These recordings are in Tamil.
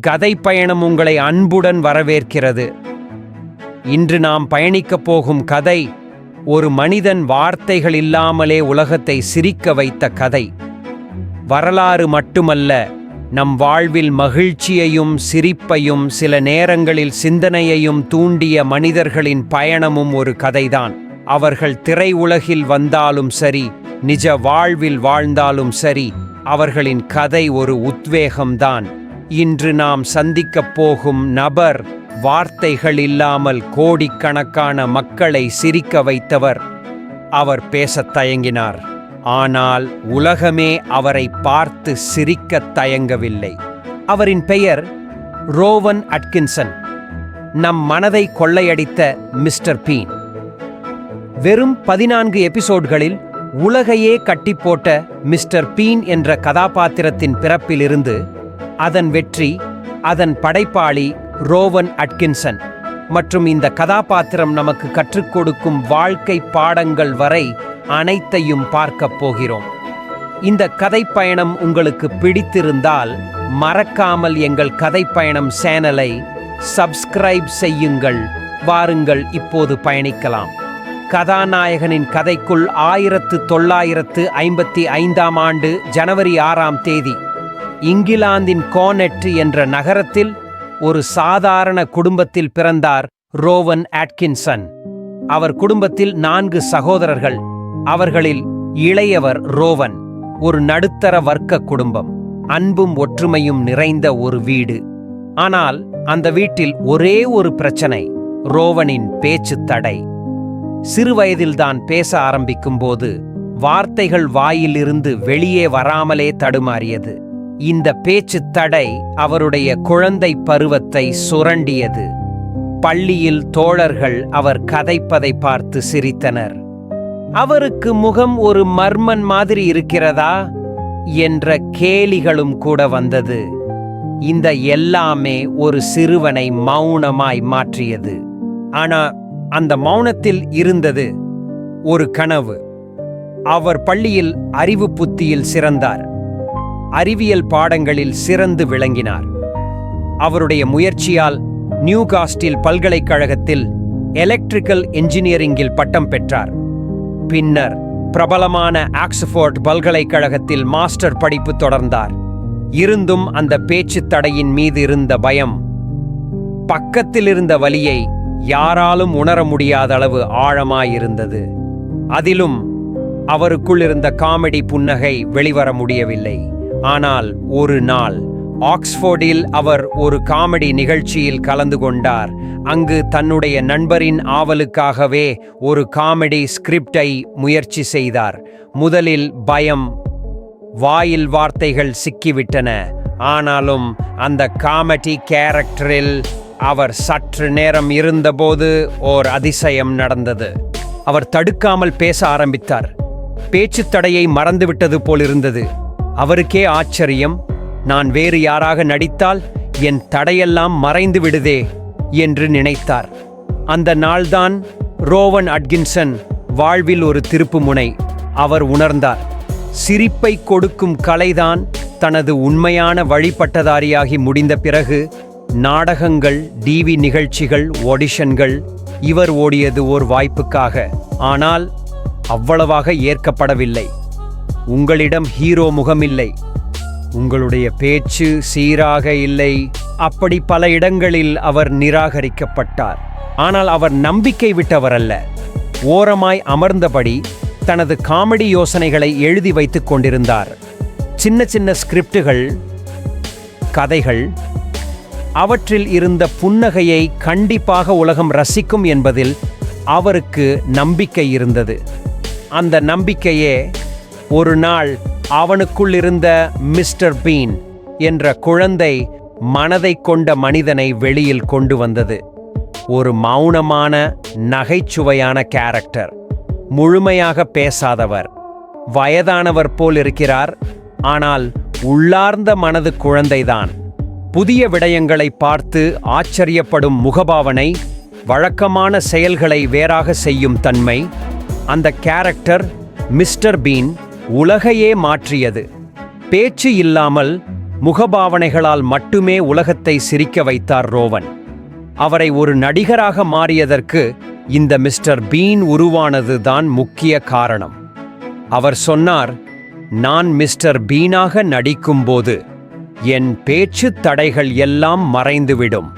கதை பயணம் உங்களை அன்புடன் வரவேற்கிறது. இன்று நாம் பயணிக்கப் போகும் கதை ஒரு மனிதன் வார்த்தைகள் இல்லாமலே உலகத்தை சிரிக்க வைத்த கதை. வரலாறு மட்டுமல்ல நம் வாழ்வில் மகிழ்ச்சியையும் சிரிப்பையும் சில நேரங்களில் சிந்தனையையும் தூண்டிய மனிதர்களின் பயணமும் ஒரு கதைதான். அவர்கள் திரையுலகில் வந்தாலும் சரி நிஜ வாழ்வில் வாழ்ந்தாலும் சரி அவர்களின் கதை ஒரு உத்வேகம்தான். இன்று நாம் சந்திக்கப் போகும் நபர் வார்த்தைகள் இல்லாமல் கோடிக்கணக்கான மக்களை சிரிக்க வைத்தவர். அவர் பேசத் தயங்கினார். ஆனால் உலகமே அவரை பார்த்து சிரிக்கத் தயங்கவில்லை. அவரின் பெயர் ரோவன் அட்கின்சன். நம் மனதை கொள்ளையடித்த மிஸ்டர் பீன். வெறும் பதினான்கு எபிசோட்களில் உலகையே கட்டிப்போட்ட மிஸ்டர் பீன் என்ற கதாபாத்திரத்தின் பிறப்பிலிருந்து அதன் வெற்றி அதன் படைப்பாளி ரோவன் அட்கின்சன். மற்றும் இந்த கதாபாத்திரம் நமக்கு கற்றுக் கொடுக்கும் வாழ்க்கை பாடங்கள் வரை அனைத்தையும் பார்க்கப் போகிறோம். இந்த கதை பயணம் உங்களுக்கு பிடித்திருந்தால் மறக்காமல் எங்கள் கதை பயணம் சேனலை சப்ஸ்கிரைப் செய்யுங்கள். வாருங்கள் இப்போது பயணிக்கலாம். கதாநாயகனின் கதைக்குள் ஆயிரத்து தொள்ளாயிரத்து ஐம்பத்தி ஐந்தாம் ஆண்டு ஜனவரி ஆறாம் தேதி இங்கிலாந்தின் கோனெட் என்ற நகரத்தில் ஒரு சாதாரண குடும்பத்தில் பிறந்தார் ரோவன் ஆட்கின்சன். அவர் குடும்பத்தில் நான்கு சகோதரர்கள். அவர்களில் இளையவர் ரோவன் ஒரு நடுத்தர வர்க்க குடும்பம் அன்பும் ஒற்றுமையும் நிறைந்த ஒரு வீடு. ஆனால் அந்த வீட்டில் ஒரே ஒரு பிரச்சனை ரோவனின் பேச்சு தடை. சிறுவயதில்தான் பேச ஆரம்பிக்கும்போது வார்த்தைகள் வாயிலிருந்து வெளியே வராமலே தடுமாறியது. இந்த பேச்சு தடை அவருடைய குழந்தை பருவத்தை சுரண்டியது. பள்ளியில் தோழர்கள் அவர் கதைப்பதை பார்த்து சிரித்தனர். அவருக்கு முகம் ஒரு மர்மன் மாதிரி இருக்கிறதா? என்ற கேலிகளும் கூட வந்தது. இந்த எல்லாமே ஒரு சிறுவனை மௌனமாய் மாற்றியது. ஆனா அந்த மௌனத்தில் இருந்தது ஒரு கனவு. அவர் பள்ளியில் அறிவு புத்தியில் சிறந்தார். அறிவியல் பாடங்களில் சிறந்து விளங்கினார். அவருடைய முயற்சியால் நியூகாஸ்டில் பல்கலைக்கழகத்தில் எலக்ட்ரிக்கல் இன்ஜினியரிங்கில் பட்டம் பெற்றார். பின்னர் பிரபலமான ஆக்ஸ்ஃபோர்ட் பல்கலைக்கழகத்தில் மாஸ்டர் படிப்பு தொடர்ந்தார். இருந்தும் அந்த பேச்சுத் தடையின் மீது இருந்த பயம் பக்கத்தில் இருந்த வலியை யாராலும் உணர முடியாத அளவு ஆழமாயிருந்தது. அதிலும் அவருக்குள் இருந்த காமெடி புன்னகை வெளிவர முடியவில்லை. ஆனால் ஒரு நாள் ஆக்ஸ்போர்டில் அவர் ஒரு காமெடி நிகழ்ச்சியில் கலந்து கொண்டார். அங்கு தன்னுடைய நண்பரின் ஆவலுக்காகவே ஒரு காமெடி ஸ்கிரிப்டை முயற்சி செய்தார். முதலில் பயம் வாயில் வார்த்தைகள் சிக்கிவிட்டன. ஆனாலும் அந்த காமெடி கேரக்டரில் அவர் சற்று நேரம் இருந்தபோது ஓர் அதிசயம் நடந்தது. அவர் தடுக்காமல் பேச ஆரம்பித்தார். பேச்சு தடையை மறந்துவிட்டது போலிருந்தது. அவருக்கே ஆச்சரியம் நான் வேறு யாராக நடித்தால் என் தடையெல்லாம் மறைந்து விடுதே என்று நினைத்தார். அந்த நாள்தான் ரோவன் அட்கின்சன் வாழ்வில் ஒரு திருப்புமுனை அவர் உணர்ந்தார் சிரிப்பை கொடுக்கும் கலைதான் தனது உண்மையான வழிபட்டதாரியாகி முடிந்த பிறகு நாடகங்கள் டிவி நிகழ்ச்சிகள் ஒடிஷன்கள் இவர் ஓடியது ஓர் வாய்ப்புக்காக. ஆனால் அவ்வளவாக ஏற்கப்படவில்லை. உங்களிடம் ஹீரோ முகமில்லை. உங்களுடைய பேச்சு சீராக இல்லை. அப்படி பல இடங்களில் அவர் நிராகரிக்கப்பட்டார். ஆனால் அவர் நம்பிக்கை விட்டவர் அல்ல ஓரமாய் அமர்ந்தபடி தனது காமெடி யோசனைகளை எழுதி வைத்துக் கொண்டிருந்தார். சின்ன சின்ன ஸ்கிரிப்டுகள் கதைகள் அவற்றில் இருந்த புன்னகையை கண்டிப்பாக உலகம் ரசிக்கும் என்பதில் அவருக்கு நம்பிக்கை இருந்தது. அந்த நம்பிக்கையே ஒரு நாள் அவனுக்குள் இருந்த மிஸ்டர் பீன் என்ற குழந்தை மனதை கொண்ட மனிதனை வெளியில் கொண்டு வந்தது. ஒரு மௌனமான நகைச்சுவையான கேரக்டர். முழுமையாக பேசாதவர். வயதானவர் போல் இருக்கிறார். ஆனால் உள்ளார்ந்த மனது குழந்தைதான். புதிய விடயங்களை பார்த்து ஆச்சரியப்படும் முகபாவனை வழக்கமான செயல்களை வேறாக செய்யும் தன்மை. அந்த கேரக்டர் மிஸ்டர் பீன் உலகையே மாற்றியது. பேச்சு இல்லாமல் முகபாவனைகளால் மட்டுமே உலகத்தை சிரிக்க வைத்தார் ரோவன். அவரை ஒரு நடிகராக மாறியதற்கு இந்த மிஸ்டர் பீன் உருவானது தான் முக்கிய காரணம். அவர் சொன்னார் நான் மிஸ்டர் பீனாக நடிக்கும்போது என் பேச்சுத் தடைகள் எல்லாம் மறைந்துவிடும்.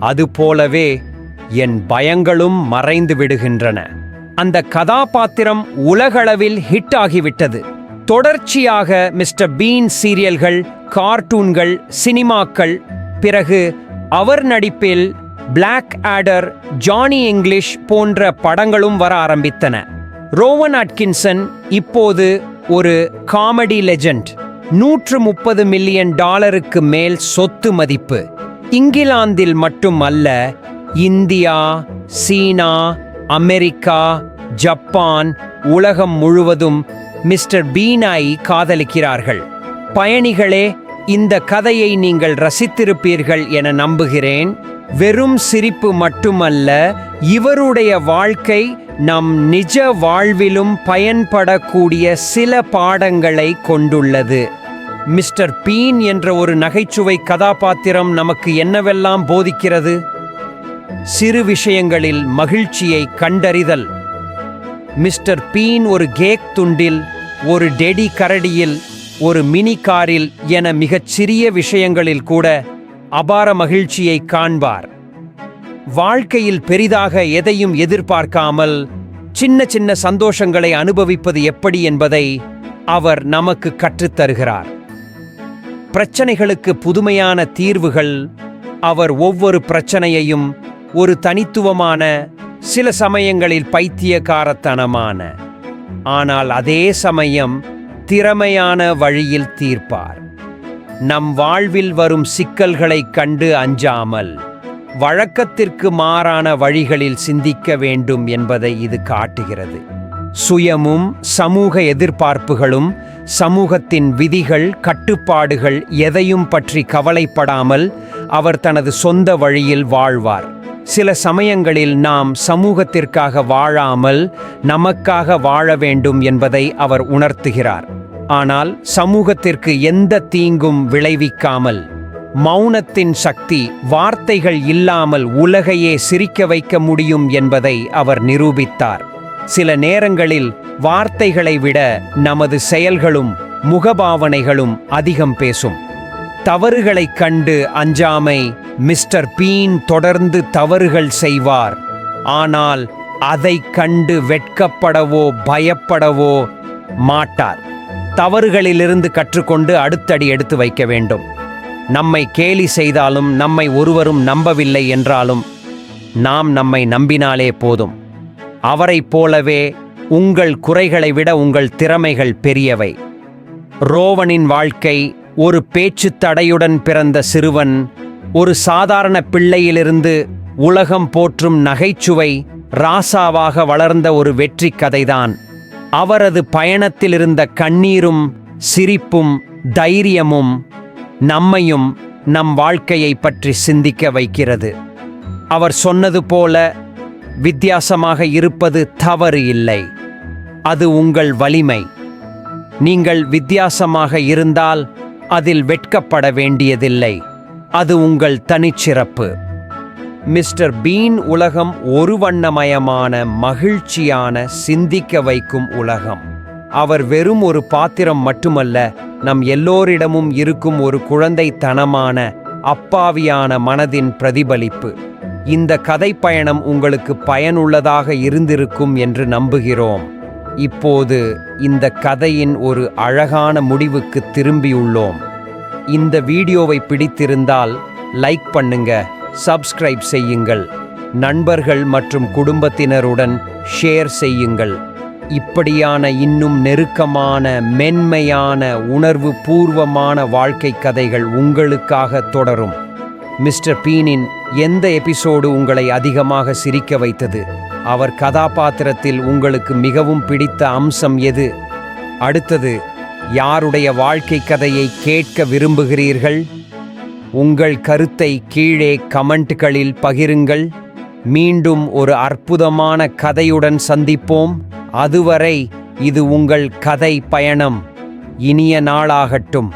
அதுபோலவே என் பயங்களும் மறைந்து விடுகின்றன அந்த கதாபாத்திரம் உலகளவில் ஹிட் ஆகிவிட்டது தொடர்ச்சியாக மிஸ்டர் பீன் சீரியல்கள் கார்ட்டூன்கள் சினிமாக்கள் பிறகு அவர் நடிப்பில் பிளாக் ஆடர் ஜானி இங்கிலீஷ் போன்ற படங்களும் வர ஆரம்பித்தன. ரோவன் அட்கின்சன் இப்போது ஒரு காமெடி லெஜண்ட். நூற்று முப்பது மில்லியன் டாலருக்கு மேல் சொத்து மதிப்பு. இங்கிலாந்தில் மட்டுமல்ல இந்தியா சீனா அமெரிக்கா ஜப்பான் உலகம் முழுவதும் மிஸ்டர் பீனாய் காதலிக்கிறார்கள். பயணிகளே இந்த கதையை நீங்கள் ரசித்திருப்பீர்கள் என நம்புகிறேன். வெறும் சிரிப்பு மட்டுமல்ல இவருடைய வாழ்க்கை நம் நிஜ வாழ்விலும் பயன்படக்கூடிய சில பாடங்களை கொண்டுள்ளது. மிஸ்டர் பீன் என்ற ஒரு நகைச்சுவை கதாபாத்திரம் நமக்கு என்னவெல்லாம் போதிக்கிறது? சிறு விஷயங்களில் மகிழ்ச்சியை கண்டறிதல். மிஸ்டர் பீன் ஒரு கேக் துண்டில் ஒரு டெடி கரடியில் ஒரு மினி காரில் என மிகச் சிறிய விஷயங்களில் கூட அபார மகிழ்ச்சியை காண்பார். வாழ்க்கையில் பெரிதாக எதையும் எதிர்பார்க்காமல் சின்ன சின்ன சந்தோஷங்களை அனுபவிப்பது எப்படி என்பதை அவர் நமக்கு கற்றுத்தருகிறார் பிரச்சனைகளுக்கு புதுமையான தீர்வுகள் அவர் ஒவ்வொரு பிரச்சனையையும் ஒரு தனித்துவமான சில சமயங்களில் பைத்தியக்காரத்தனமான. ஆனால் அதே சமயம் திறமையான வழியில் தீர்ப்பார். நம் வாழ்வில் வரும் சிக்கல்களைக் கண்டு அஞ்சாமல் வழக்கத்திற்கு மாறான வழிகளில் சிந்திக்க வேண்டும் என்பதை இது காட்டுகிறது. சுயமும் சமூக எதிர்பார்ப்புகளும் சமூகத்தின் விதிகள் கட்டுப்பாடுகள் எதையும் பற்றி கவலைப்படாமல் அவர் தனது சொந்த வழியில் வாழ்வார். சில சமயங்களில் நாம் சமூகத்திற்காக வாழாமல் நமக்காக வாழ வேண்டும் என்பதை அவர் உணர்த்துகிறார். ஆனால் சமூகத்திற்கு எந்த தீங்கும் விளைவிக்காமல் மௌனத்தின் சக்தி வார்த்தைகள் இல்லாமல் உலகையே சிரிக்க வைக்க முடியும் என்பதை அவர் நிரூபித்தார். சில நேரங்களில் வார்த்தைகளை விட நமது செயல்களும் முகபாவனைகளும் அதிகம் பேசும். தவறுகளைக் கண்டு அஞ்சாமை மிஸ்டர் பீன் தொடர்ந்து தவறுகள் செய்வார். ஆனால் அதைக் கண்டு வெட்கப்படவோ பயப்படவோ மாட்டார். தவறுகளிலிருந்து கற்றுக்கொண்டு அடுத்தடி எடுத்து வைக்க வேண்டும். நம்மை கேலி செய்தாலும் நம்மை ஒருவரும் நம்பவில்லை என்றாலும் நாம் நம்மை நம்பினாலே போதும். அவரைப் போலவே உங்கள் குறைகளை விட உங்கள் திறமைகள் பெரியவை. ரோவனின் வாழ்க்கை ஒரு பேச்சுத் தடையுடன் பிறந்த சிறுவன் ஒரு சாதாரண பிள்ளையிலிருந்து உலகம் போற்றும் நகைச்சுவை ராசாவாக வளர்ந்த ஒரு வெற்றி கதைதான். அவரது பயணத்தில் இருந்த கண்ணீரும் சிரிப்பும் தைரியமும் நம்மையும் நம் வாழ்க்கையை பற்றி சிந்திக்க வைக்கிறது. அவர் சொன்னது போல வித்தியாசமாக இருப்பது தவறு இல்லை. அது உங்கள் வலிமை. நீங்கள் வித்தியாசமாக இருந்தால் அதில் வெட்கப்பட வேண்டியதில்லை. அது உங்கள் தனிச்சிறப்பு. மிஸ்டர் பீன் உலகம் ஒரு வண்ணமயமான மகிழ்ச்சியான சிந்திக்க வைக்கும் உலகம். அவர் வெறும் ஒரு பாத்திரம் மட்டுமல்ல நம் எல்லோரிடமும் இருக்கும் ஒரு குழந்தைத்தனமான அப்பாவியான மனதின் பிரதிபலிப்பு. இந்த கதை பயணம் உங்களுக்கு பயனுள்ளதாக இருந்திருக்கும் என்று நம்புகிறோம். இப்போது இந்த கதையின் ஒரு அழகான முடிவுக்கு திரும்பியுள்ளோம். இந்த வீடியோவை பிடித்திருந்தால் லைக் பண்ணுங்க சப்ஸ்கிரைப் செய்யுங்கள் நண்பர்கள் மற்றும் குடும்பத்தினருடன் ஷேர் செய்யுங்கள். இப்படியான இன்னும் நெருக்கமான மென்மையான உணர்வு பூர்வமான வாழ்க்கை கதைகள் உங்களுக்காக தொடரும். மிஸ்டர் பீனின் எந்த எபிசோடு உங்களை அதிகமாக சிரிக்க வைத்தது? அவர் கதாபாத்திரத்தில் உங்களுக்கு மிகவும் பிடித்த அம்சம் எது? அடுத்தது யாருடைய வாழ்க்கை கதையை கேட்க விரும்புகிறீர்கள்? உங்கள் கருத்தை கீழே கமெண்ட்களில் பகிருங்கள். மீண்டும் ஒரு அற்புதமான கதையுடன் சந்திப்போம். அதுவரை இது உங்கள் கதை பயணம். இனிய நாளாகட்டும்.